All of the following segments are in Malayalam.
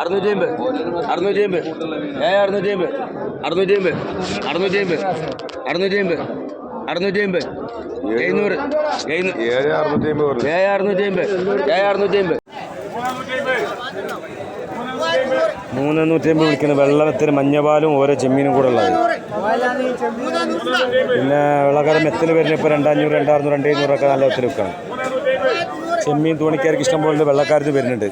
അറുന്നൂറ്റി അമ്പത് അറുന്നൂറ്റി അമ്പത് ഏ അറുന്നൂറ്റി അമ്പത് അറുന്നൂറ്റി അമ്പത് അറുന്നൂറ്റി അമ്പത് അറുന്നൂറ്റി അമ്പത് അറുന്നൂറ്റി അമ്പത് എഴുന്നൂറ്. എഴുന്നൂറ് ഏഴ് അറുന്നൂറ്റി അമ്പത് പറഞ്ഞു? ഏ അറുന്നൂറ്റി അമ്പത് ഏ അറുന്നൂറ്റി അമ്പത് മൂന്ന് നൂറ്റി അമ്പത് വിളിക്കുന്നത് വെള്ളമെത്തിന് മഞ്ഞപാലും ഓരോ ചെമ്മീനും കൂടെ ഉള്ളത്. പിന്നെ വെള്ളക്കാരൻ മെത്തിൽ വരുന്ന ഇപ്പോൾ രണ്ടഞ്ഞൂറ് രണ്ടാറുന്നൂറ് രണ്ടേ നൂറൊക്കെ നല്ല ഒത്തിരി വെക്കണം ചെമ്മീൻ തോണിക്കാർക്ക് ഇഷ്ടം പോലെ വെള്ളക്കാരത്ത് വരുന്നുണ്ട്.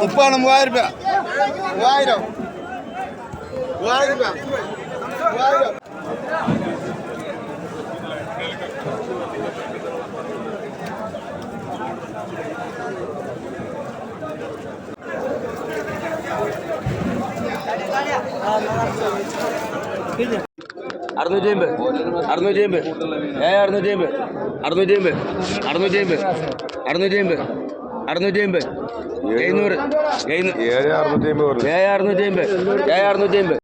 മുപ്പാണ് മൂവായിരം രൂപ. മൂവായിരം. മൂവായിരം രൂപ. മൂവായിരം. അറുന്നൂറ്റി അമ്പത് അറുന്നൂറ്റി അമ്പത് ഏ അറുന്നൂറ്റി അമ്പത് അറുന്നൂറ്റി അമ്പത് അറുന്നൂറ്റി അമ്പത് അറുന്നൂറ്റി അമ്പത് അറുന്നൂറ്റി അമ്പത് എഴുന്നൂറ് ഏഴ് അറുന്നൂറ്റി അമ്പത് പറഞ്ഞു. ഏ അറുന്നൂറ്റി അമ്പത് ഏ അറുന്നൂറ്റി അമ്പത്